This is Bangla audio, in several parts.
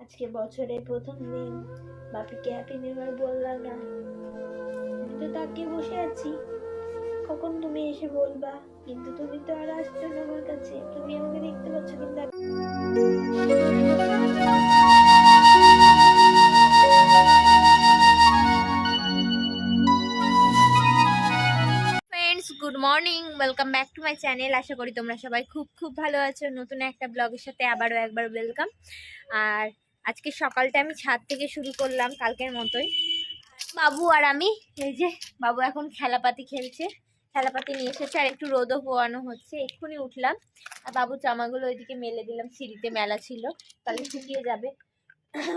আজকে বছরের প্রথম দিন। বাপিকে হ্যাপি নিউ ইয়ার বললাম না। আমি তো তাকিয়ে বসে আছি। কখন তুমি এসে বলবা? কিন্তু তুমি তো আর আসছো না আমার কাছে। তুমি আমাকে দেখতে পাচ্ছ কিন্তু good morning welcome back to my channel আশা করি তোমরা সবাই খুব খুব ভালো আছো। নতুন একটা ব্লগের সাথে আবারও একবার ওয়েলকাম আর আজকে সকালটা আমি ছাদ থেকে শুরু করলাম কালকের মতোই। বাবু আর আমি। এই যে বাবু এখন খেলাপাতি খেলছে। খেলাপাতি নিয়ে এসেছে আর একটু রোদও পোয়ানো হচ্ছে। এক্ষুনি উঠলাম। আর বাবু জামাগুলো ওইদিকে মেলে দিলাম। সিঁড়িতে মেলা ছিল। তাহলে শুকিয়ে যাবে।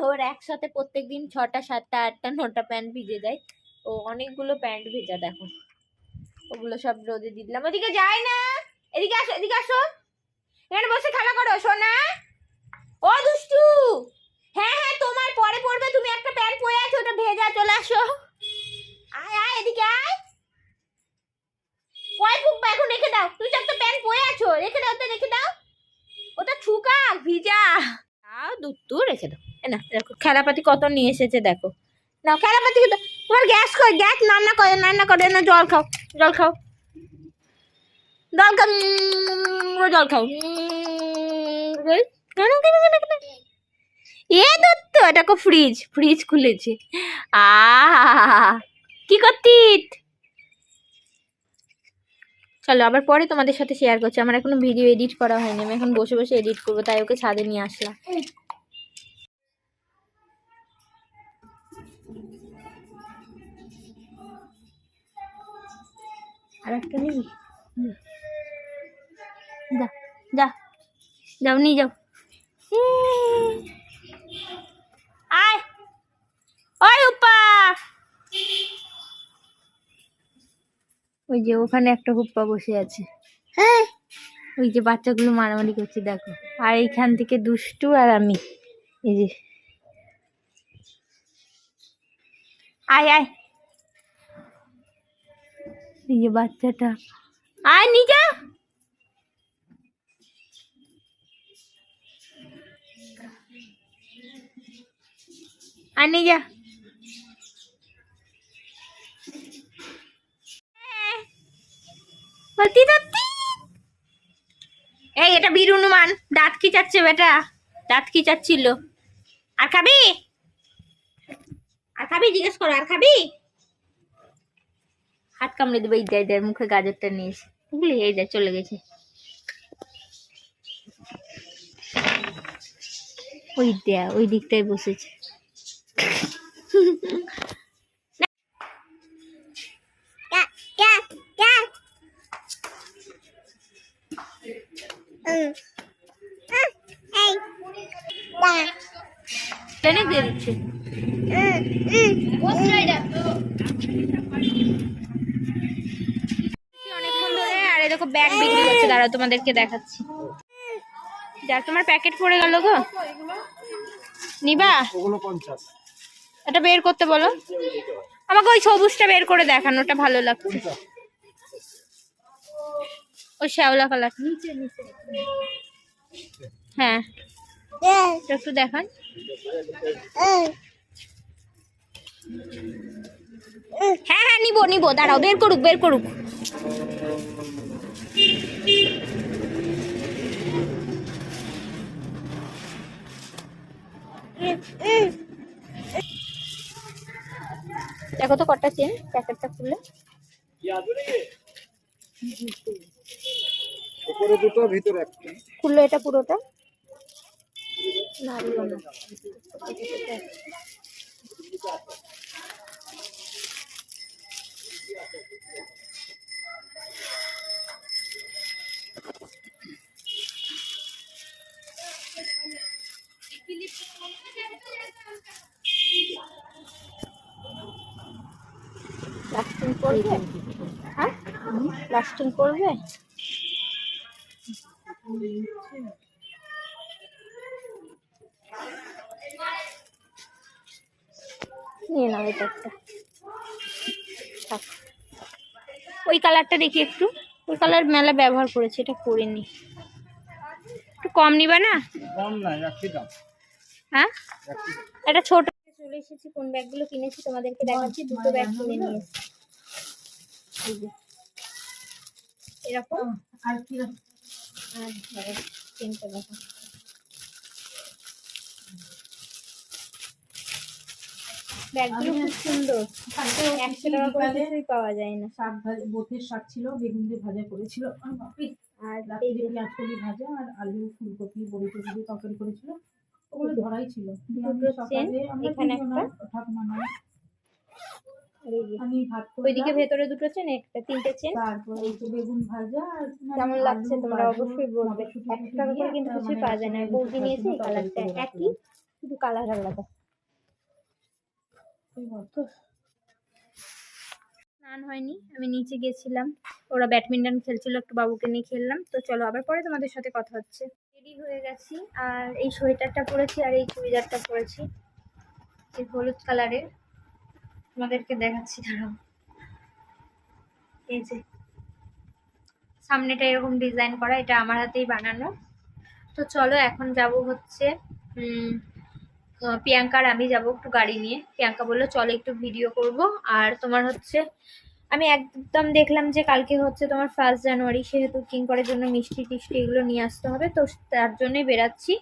ওর একসাথে প্রত্যেক দিন ছটা সাতটা আটটা নটা প্যান্ট ভিজে যায়। ও অনেকগুলো প্যান্ট ভেজা দেখো। ওগুলো সব রোদে দিয়ে দিলাম। ওদিকে যাই না। এদিকে আসো এদিকে আসো। এখানে বসে খেলা করো সোনা ও দুষ্টু! হ্যাঁ হ্যাঁ তোমার পরে পড়বে তুমি একটা প্যান্ট পরে আছো ওটা ভেজা চলে আসো। আয় আয় এদিকে আয়। কয় ফুকবা এখন রেখে দাও। তুমি তো একটা প্যান্ট পরে আছো রেখে দাও তো রেখে দাও। ওটা ছুকা ভিজা। তাও দুট্টু রেখে দাও। না দেখো খেলাপাতি কত নিয়ে এসেছে দেখো। না খেলাপাতি তোমার গ্যাস কই? গ্যাস রান্না করে রান্না করে না জল খাও জল খাও। জল খাও জল খাও। কেন, কেন, কেন? এ দত্ত কো ফ্রিজ ফ্রিজ খুলেছে। আ, কি করতিস? চলো, আবার পরে তোমাদের সাথে শেয়ার করছি। আমার এখনও ভিডিও এডিট করা হয়নি, আমি এখন বসে বসে এডিট করব, তাই ওকে ছাদে নিয়ে আসলাম। আর একটা যা যা, যাও, নিয়ে যাও। আয়। ওই উপা ওই যে ওখানে একটা হুপ্পা বসে আছে। হ্যাঁ। ওই যে বাচ্চাগুলো মারামারি করছে দেখো। আর এইখান থেকে দুষ্টু আর আমি। এই যে। আয় আয়। এই যে বাচ্চাটা। আয় নিজা আয় নিজা সত্যি সত্যি এই, এটা বীর হনুমান। দাঁত কি চাচ্ছে বেটা। দাঁত কি চাচ্ছিল আর খাবি? আর খাবি? জিজ্ঞেস করো, আর খাবি? হাত কামড়ে দেবে, এই দেয় মুখে গাজরটা নিয়েছে বুঝলি? এই দেয়, চলে গেছে। ওই দেয়া, ওই দিকটায় বসেছে। অনেকক্ষণ ধরে, আর দেখো ব্যাগ দাঁড়াও, তোমাদেরকে দেখাচ্ছি। যা, তোমার প্যাকেট পড়ে গেল গো। নিবা? ওগুলো পঞ্চাশ। এটা বের করতে বলো। আমাকে ওই সবুজটা বের করে দেখান, ওটা ভালো লাগছে। ওই শ্যাওলা কালার। হ্যাঁ। একটু দেখান। হ্যাঁ হ্যাঁ নিবো নিবো। দাঁড়াও, বের করুক বের করুক। দেখো তো কটা চেন প্যাকেটটা খুলে। উপরে দুটো ভিতরে একটা। খুললো এটা পুরোটা? না দিল না। লাস্টিং করবে? হ্যাঁ? লাস্টিং করবে? নিয়ে নাও এটা একটা। ওই কালারটা দেখি একটু। ওই কালার মেলা ব্যবহার করেছি এটা করিনি। একটু কম নিবা না? একই দাম হ্যাঁ। এটা ছোট চলে এসেছি কোন ব্যাগগুলো কিনেছি তোমাদেরকে দেখাচ্ছি দুটো ব্যাগ কিনে নিয়ে এসেছি এরকম? আর কি? আর তিনটে দেখো। ব্যাগগুলো খুব সুন্দর। একশো টাকা করে কিছুই পাওয়া যায় না। শাক ভাজা বোতের শাক ছিল বেগুন দিয়ে ভাজা করেছিল। আর পেঁয়াজ কলি ভাজা আর আলু ফুলকপি বড়ি টড়ি দিয়ে তরকারি করেছিল। ওগুলো ধরাই ছিল। আমি এখানে একটা। ভাত ওইদিকে ভেতরে দুটো চেন একটা তিনটে চেন তারপর বেগুন ভাজা মানে কেমন লাগছে তোমরা অবশ্যই বলবে। মটরশুঁটি টাকা করে কিন্তু একটা মানে পাওয়া যায় না। বৌদি নিয়েছে এই কালারটা একই শুধু কালার আলাদা। স্নান হয়নি আমি নিচে গেছিলাম। ওরা ব্যাডমিন্টন খেলছিল একটু বাবুকে নিয়ে খেললাম। তো চলো আবার পরে তোমাদের সাথে কথা হচ্ছে। রেডি হয়ে গেছি। আর এই সোয়েটারটা পরেছি আর এই চুড়িদারটা পরেছি। এই হলুদ কালারের। তোমাদেরকে দেখাচ্ছি, দাঁড়াও। এই যে। সামনেটা এরকম ডিজাইন করা, এটা আমার হাতেই বানানো। তো চলো, এখন যাব হচ্ছে প্রিয়াঙ্কার আমি যাব একটু গাড়ি নিয়ে। প্রিয়াঙ্কা বলল, চলো একটু ভিডিও করব। আর তোমার হচ্ছে আমি একদম দেখলাম যে কালকে হচ্ছে তোমার ফার্স্ট জানুয়ারি সেহেতু কিঙ্করের জন্য মিষ্টি টিষ্টি এগুলো নিয়ে আসতে হবে, তো তার জন্যই বেরাচ্ছি।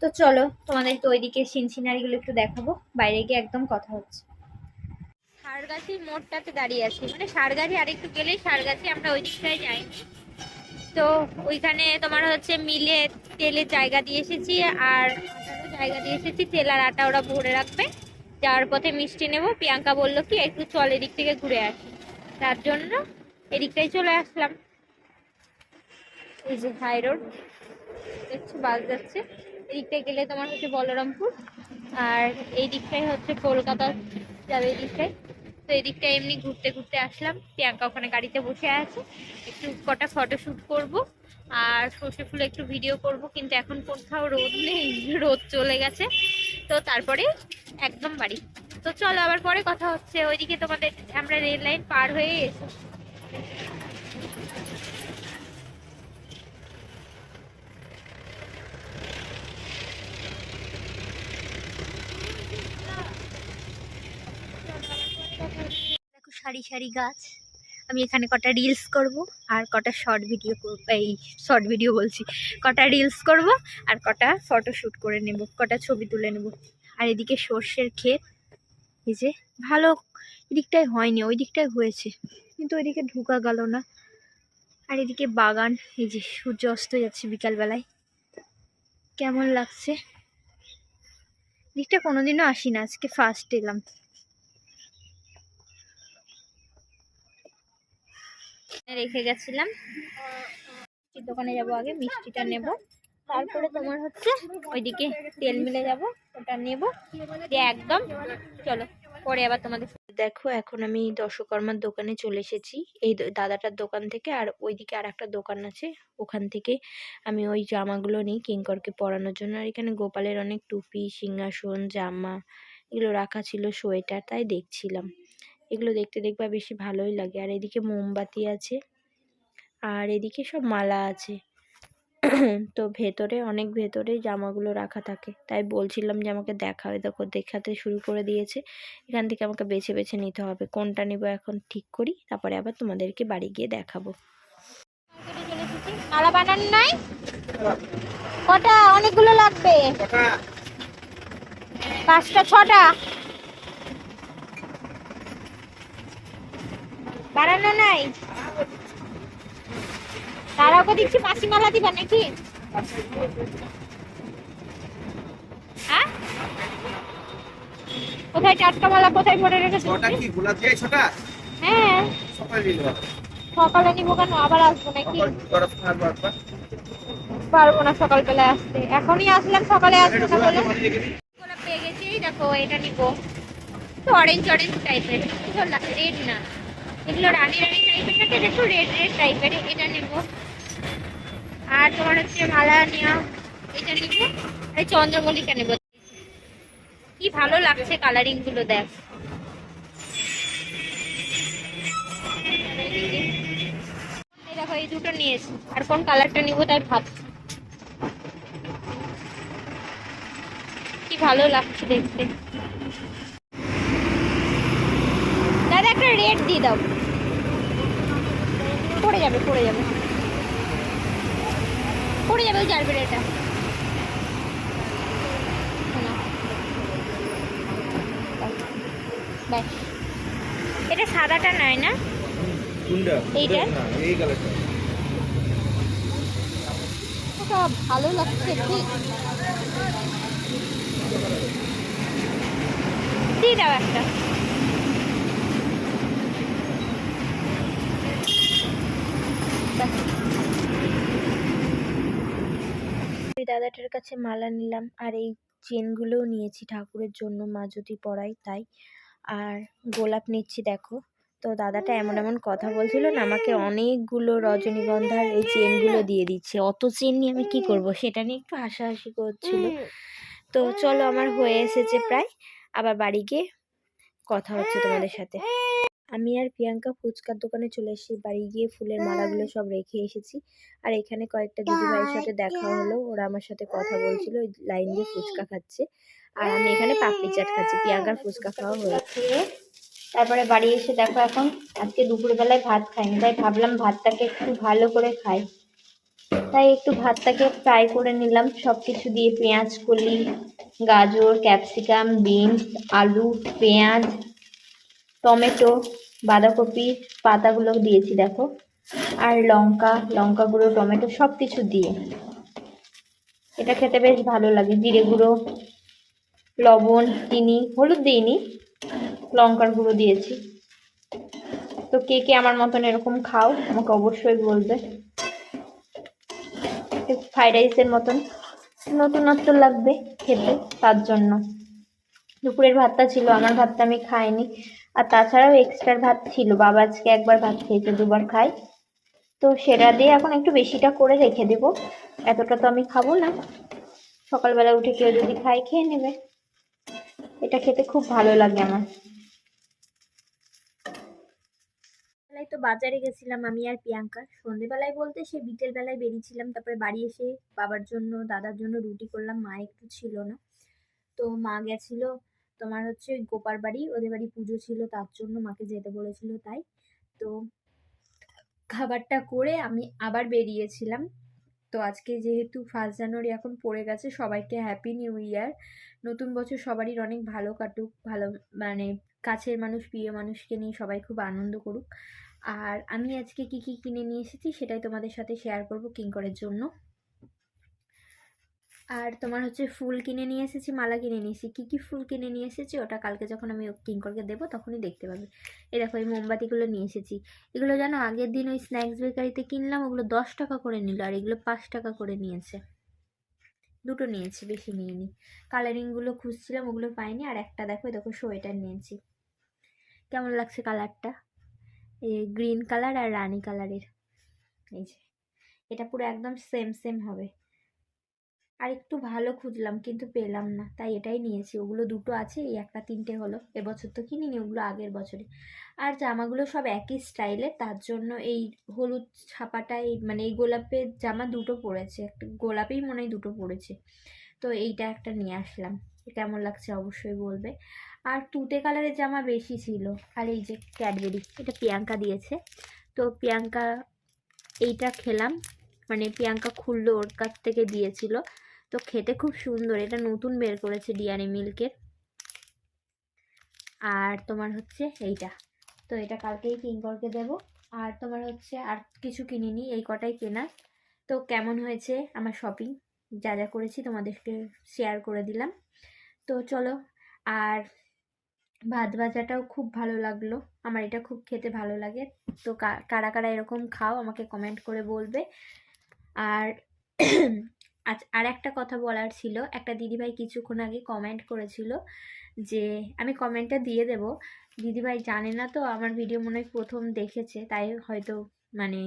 তো চলো তোমাদেরকে ওইদিকে সিন সিনারিগুলো একটু দেখাবো, বাইরে গিয়ে একদম কথা হচ্ছে। সারগাছি মোড়টাতে দাঁড়িয়ে আছি মানে সারগাছি আরেকটু গেলেই সারগাছি, আমরা ওই দিকটায় যাইনি তো ওইখানে তোমার হচ্ছে মিলে তেলের জায়গা দিয়ে এসেছি, আর জায়গা দিয়ে এসেছি, তেল আর আটা ওরা ভরে রাখবে। যাওয়ার পথে মিষ্টি নেব, প্রিয়াঙ্কা বলল কি, একটু চল এদিক থেকে ঘুরে আসি। তার জন্য এদিকটাই চলে আসলাম। এই যে হাই রোড দেখছ বাস যাচ্ছে। এদিকটায় গেলে তোমার হচ্ছে বলরামপুর, আর এই দিকটাই হচ্ছে কলকাতা যাবে এই তো এদিকটা এমনি ঘুরতে ঘুরতে আসলাম। প্রিয়াঙ্কা ওখানে গাড়িতে বসে আছে। একটু কটা ফটো শ্যুট করব, আর সর্ষে ফুলে একটু ভিডিও করব, কিন্তু এখন কোথাও রোদ নেই, রোদ চলে গেছে। তো তারপরে একদম বাড়ি। তো চলো, আবার পরে কথা হচ্ছে। ওইদিকে তোমাদের আমরা রেল লাইন পার হয়ে এসে সারি সারি গাছ। আমি এখানে কটা রিলস করব আর কটা শর্ট ভিডিও এই শর্ট ভিডিও বলছি। কটা রিলস করব আর কটা ফটো শ্যুট করে নেব, কটা ছবি তুলে নেব। আর এদিকে সর্ষের ক্ষেত। এই যে ভালো এদিকটায় হয়নি, ওই দিকটায় হয়েছে। কিন্তু ওইদিকে ঢুকা গেল না। আর এদিকে বাগান, এই যে সূর্য অস্ত যাচ্ছে বিকালবেলায়। কেমন লাগছে? দিকটা কোনোদিনও আসি না আজকে ফার্স্ট এলাম। রেখে গেছিলাম। দোকানে যাব আগে, মিষ্টিটা নেব। তারপরে তোমার হচ্ছে ওইদিকে তেল মিলে যাব, ওটা নেব, দিয়ে একদম চলো, পরে আবার তোমাদের দেখো এখন আমি দশকর্মার দোকানে চলে এসেছি। এই দাদাটার দোকান থেকে আর ওইদিকে আর একটা দোকান আছে। ওখান থেকে আমি ওই জামাগুলো নিই কিঙ্করকে পরানোর জন্য। আর এখানে গোপালের অনেক টুপি, সিংহাসন, জামা, এগুলো রাখা ছিল সোয়েটার, তাই দেখছিলাম। এগুলো দেখতে দেখবা বেশি ভালোই লাগে। আর এদিকে মোমবাতি আছে, আর এদিকে সব মালা আছে। তো ভেতরে, অনেক ভেতরে জামাগুলো রাখা থাকে। তাই বলছিলাম যে আমাকে দেখাবে দেখো, দেখাতে শুরু করে দিয়েছে। এখান থেকে আমাকে বেছে বেছে নিতে হবে। কোনটা নিব এখন ঠিক করি, তারপরে আবার তোমাদেরকে বাড়ি গিয়ে দেখাবো। মালা বানান নাই? কটা? অনেকগুলো লাগবে। পাঁচটা, ছটা? বানানো নাই? তারাও দেখছি মাসি মালা দিবা নাকি? হ্যাঁ? কোথায় টাটকা মালা কোথায় পরে রেখেছো হ্যাঁ। সকালে নেব কেন? আবার আসব নাকি? পারব না সকালবেলায় আসতে। এখনই আসলাম সকালে আসব না বলে পেয়ে গেছি দেখো এটা নিবো। তো অরেঞ্জ অরেঞ্জ টাইপের রেড না? এগুলো রানি রানি টাইপের থাকে, দেখো রেড রেড টাইপের এটা নেব। আর তোমার হচ্ছে মালা নেওয়া এটা নিবো। আর চন্দ্রমল্লিকা নেব। কি ভালো লাগছে কালারিংগুলো, দেখ। দেখো, এই দুটো নিয়েছি আর কোন কালারটা নিবো তাই ভাবছি। কি ভালো লাগছে দেখতে। একটা রেট দিয়ে দাও। পড়ে যাবে পড়ে যাবে। পড়ে যাবে ওই চারবে এটা। এটা সাদাটা নয় না? এইটা? ভালো লাগছে ঠিক দিয়ে দাও একটা। ওই দাদাটার কাছে মালা নিলাম। আর এই চেনগুলোও নিয়েছি ঠাকুরের জন্য, মা যদি পড়াই তাই। আর গোলাপ নিচ্ছি, দেখো। তো দাদাটা এমন এমন কথা বলছিল না, আমাকে অনেকগুলো রজনীগন্ধার এই চেনগুলো দিয়ে দিচ্ছে। অত চেন নিয়ে আমি কি করব, সেটা নিয়ে একটু হাসাহাসি করছিল। তো চলো, আমার হয়ে এসেছে প্রায়। আবার বাড়ি গিয়ে কথা হচ্ছে তোমাদের সাথে। আমি আর প্রিয়াঙ্কা ফুচকার দোকানে চলে এসেছি। বাড়ি গিয়ে ফুলের মালাগুলো সব রেখে এসেছি। আর এখানে কয়েকটা দিদিভাইয়ের সাথে দেখা হলো। ওরা আমার সাথে কথা বলছিল ওই লাইন দিয়ে ফুচকা খাচ্ছে। আর আমি এখানে পাপড়ি চাট খাচ্ছি। প্রিয়াঙ্কার ফুচকা খাওয়া হয়েছে তারপরে বাড়ি এসে দেখো এখন আজকে দুপুরবেলায় ভাত খাইনি। তাই ভাবলাম ভাতটাকে একটু ভালো করে খাই। তাই একটু ভাতটাকে ফ্রাই করে নিলাম। সব কিছু দিয়ে পেঁয়াজ কলি গাজর ক্যাপসিকাম বিনস আলু পেঁয়াজ টমেটো, বাঁধাকপি, পাতাগুলো দিয়েছি দেখো। আর লঙ্কা লঙ্কা গুঁড়ো, টমেটো সব কিছু দিয়ে। এটা খেতে বেশ ভালো লাগে। জিরে গুঁড়ো, লবণ, চিনি, হলুদ দিইনি, লঙ্কার গুঁড়ো দিয়েছি। তো কে কে আমার মতন এরকম খাও, আমাকে অবশ্যই বলবে। ফ্রাইড রাইসের মতন। নতুনত্ব লাগবে খেতে, তার জন্য। দুপুরের ভাতটা ছিল, আমার ভাতটা আমি খাইনি। আর তাছাড়াও এক্সট্রা ভাত ছিল। বাবা আজকে একবার ভাত খেয়েছে, দুবার খাই তো সেটা দিয়ে এখন একটু বেশিটা করে রেখে দেবো। এতটা তো আমি খাব না। সকালবেলা উঠে কেউ যদি খায়, খেয়ে নেবে। এটা খেতে খুব ভালো লাগে আমার। তো বাজারে গেছিলাম আমি আর প্রিয়াঙ্কা। সন্ধেবেলায় বলতে সে বিকেল বেলায় বেরিয়েছিলাম, তারপরে বাড়ি এসে বাবার জন্য, দাদার জন্য রুটি করলাম, মা একটু ছিল না। তো মা গেছিল তোমার হচ্ছে ওই গোপার বাড়ি, ওদের বাড়ি পুজো ছিল তার জন্য মাকে যেতে বলেছিল তাই। তো খাবারটা করে আমি আবার বেরিয়েছিলাম। তো আজকে যেহেতু ফার্স্ট জানুয়ারি এখন পড়ে গেছে, সবাইকে হ্যাপি নিউ ইয়ার নতুন বছর সবারই অনেক ভালো কাটুক, ভালো মানে কাছের মানুষ, প্রিয় মানুষকে নিয়ে সবাই খুব আনন্দ করুক। আর আমি আজকে কি কি কিনে নিয়ে এসেছি সেটাই তোমাদের সাথে শেয়ার করব কিঙ্করের জন্য। আর তোমার হচ্ছে ফুল কিনে নিয়ে এসেছি, মালা কিনে নিয়ে এসেছি। কী কী ফুল কিনে নিয়ে এসেছি, ওটা কালকে যখন আমি কিঙ্করকে দেবো তখনই দেখতে পাবে। এ দেখো, এই মোমবাতিগুলো নিয়ে এসেছি। এগুলো জানো, আগের দিন ওই স্ন্যাক্স বেকারিতে কিনলাম, ওগুলো দশ টাকা করে নিল আর এগুলো পাঁচ টাকা করে নিয়েছে। দুটো নিয়েছি, বেশি নিইনি। কালারিংগুলো খুঁজছিলাম, ওগুলো পাইনি। আর একটা দেখো দেখো সোয়েটার নিয়েছি কেমন লাগছে কালারটা এই গ্রিন কালার আর রানি কালারের এই যে, এটা পুরো একদম সেম সেম হবে। আর একটু ভালো খুঁজলাম, কিন্তু পেলাম না। তাই এটাই নিয়েছি। ওগুলো দুটো আছে, এই একটা তিনটে হলো। এবছর তো কিনিনি, ওগুলো আগের বছরে। আর জামাগুলো সব একই স্টাইলের তার জন্য এই হলুদ ছাপাটা, এই মানে এই গোলাপের জামা দুটো পড়েছে। একটা গোলাপেই মনে হয় দুটো পড়েছে। তো এইটা একটা নিয়ে আসলাম। কেমন লাগছে অবশ্যই বলবে। আর তুতে কালারের জামা বেশি ছিল। আর এই যে ক্যাডবেরি এটা প্রিয়াঙ্কা দিয়েছে। তো প্রিয়াঙ্কা, এইটা খেলাম। মানে প্রিয়াঙ্কা খুললো, ওর কাছ থেকে দিয়েছিল। তো খেতে খুব সুন্দর। এটা নতুন বের করেছে ডিয়ারি মিল্কের। আর তোমার হচ্ছে এইটা। তো এটা কালকেই কিঙ্করকে দেবো। আর তোমার হচ্ছে আর কিছু কিনিনি, এই কটাই কেনা তো কেমন হয়েছে আমার শপিং যা যা করেছি তোমাদেরকে শেয়ার করে দিলাম। তো চলো, আর ভাত ভাজাটাও খুব ভালো লাগল। আমার এটা খুব খেতে ভালো লাগে। তো কারা কারা এরকম খাও আমাকে কমেন্ট করে বলবে। আর আজ আর একটা কথা বলার ছিল। একটা দিদিভাই কিছুক্ষণ আগে কমেন্ট করেছিল যে, আমি কমেন্টটা দিয়ে দেব। দিদিভাই জানে না তো, আমার ভিডিও মনে হয় প্রথম দেখেছে, তাই হয়তো মানে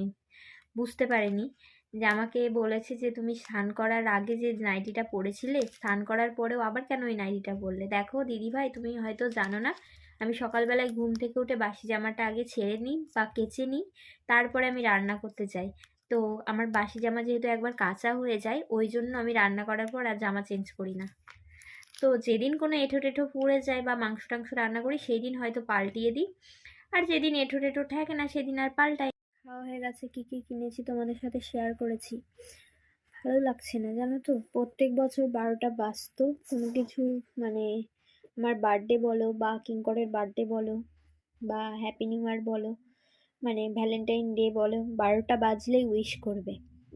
বুঝতে পারেনি। যে আমাকে বলেছে যে, তুমি স্নান করার আগে যে নাইটিটা পরেছিলে স্নান করার পরেও আবার কেন ওই নাইটিটা পরলে দেখো দিদিভাই, তুমি হয়তো জানো না, আমি সকালবেলায় ঘুম থেকে উঠে বাসি জামাটা আগে ছেড়ে নিই বা কেচে নিই, তারপরে আমি রান্না করতে যাই তো আমার বাসি জামা যেহেতু একবার কাঁচা হয়ে যায়, ওই জন্য আমি রান্না করার পর আর জামা চেঞ্জ করি না। তো যেদিন কোনো এঁঠো টেঠো পড়ে যায় বা মাংস টাংস রান্না করি সেই দিন হয়তো পাল্টিয়ে দিই। আর যেদিন এঁঠো টেঠো থাকে না, সেদিন আর পাল্টাই। খাওয়া হয়ে গেছে, কী কী কিনেছি তোমাদের সাথে শেয়ার করেছি। ভালো লাগছে না জানো তো? প্রত্যেক বছর বারোটা বাজতো, কোনো কিছু মানে আমার বার্থডে বলো বা কিঙ্করের বার্থডে বলো বা হ্যাপি নিউ ইয়ার বলো মানে ভ্যালেন্টাইন ডে বলো, বারোটা বাজলেই উইশ করবে।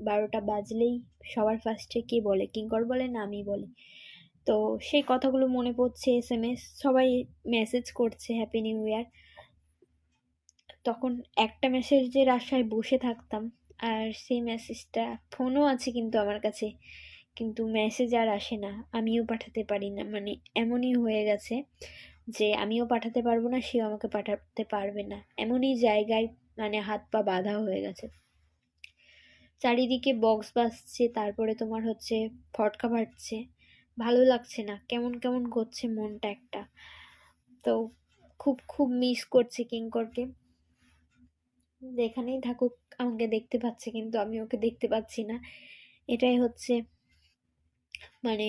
বারোটা বাজলেই সবার ফার্স্টে কে বলে? কিঙ্কর বলে না আমি বলি? তো সেই কথাগুলো মনে পড়ছে এস এম এস সবাই মেসেজ করছে হ্যাপি নিউ ইয়ার তখন একটা মেসেজের আশায় বসে থাকতাম, আর সেই মেসেজটা ফোনও আছে কিন্তু আমার কাছে, কিন্তু মেসেজ আর আসে না, আমিও পাঠাতে পারি না মানে এমনই হয়ে গেছে। যে আমিও পাঠাতে পারব না, সেও আমাকে পাঠাতে পারবে না। এমনই জায়গায় মানে হাত পা বাঁধা হয়ে গেছে। চারিদিকে বক্স বাজছে, তারপরে তোমার হচ্ছে ফটকা ফাটছে ভালো লাগছে না, কেমন কেমন করছে মনটা একটা। তো খুব খুব মিস করছে কিঙ্করকে। যেখানেই থাকুক, আমাকে দেখতে পাচ্ছে, কিন্তু আমি ওকে দেখতে পাচ্ছি না। এটাই হচ্ছে মানে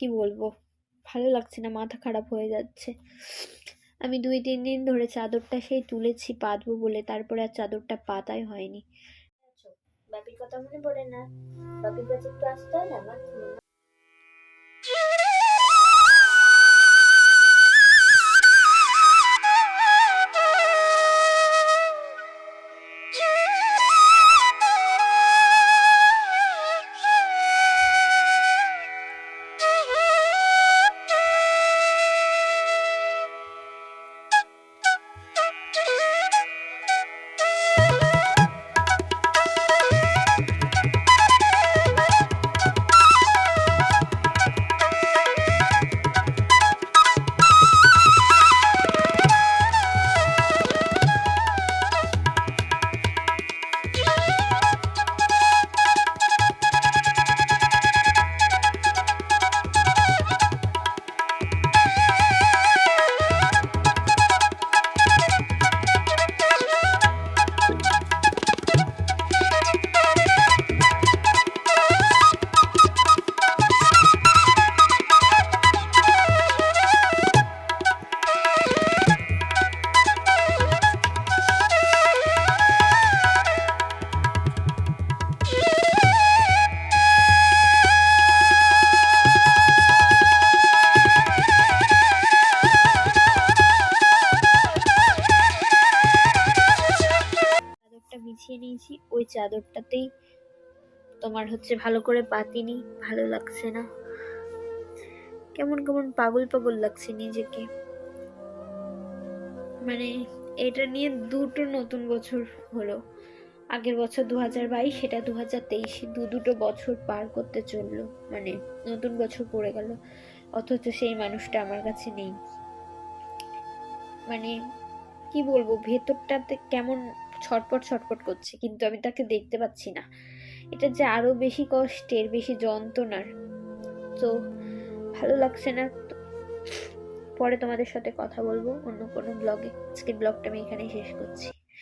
কি বলব? ভালো লাগছে না, মাথা খারাপ হয়ে যাচ্ছে। আমি দুই, তিন দিন ধরে চাদরটা সেই তুলেছি পাতবো বলে, তারপরে আর চাদরটা পাতাই হয়নি। বাপির কথা মনে পড়ে না? বাপির কাছে একটু আসতে হয় না? আমার তোমার হচ্ছে ভালো করে পাতিনি, ভালো লাগছে না। কেমন কেমন পাগল পাগল লাগছে নিজেকে। মানে এটা নিয়ে দুটো নতুন বছর হলো। আগের বছর দু হাজার বাইশ, সেটা দু হাজার তেইশ দু দুটো বছর পার করতে চলল। মানে নতুন বছর পড়ে গেল। অথচ সেই মানুষটা আমার কাছে নেই। মানে কি বলব, ভেতরটাতে কেমন ছটপট ছটপট করছে, কিন্তু আমি তাকে দেখতে পাচ্ছি না। এটা যে আরও বেশি কষ্টের, বেশি যন্ত্রণার। তো ভালো লাগছে না পরে তোমাদের সাথে কথা বলব অন্য কোনো ব্লগে আজকের ব্লগটা আমি এখানেই শেষ করছি।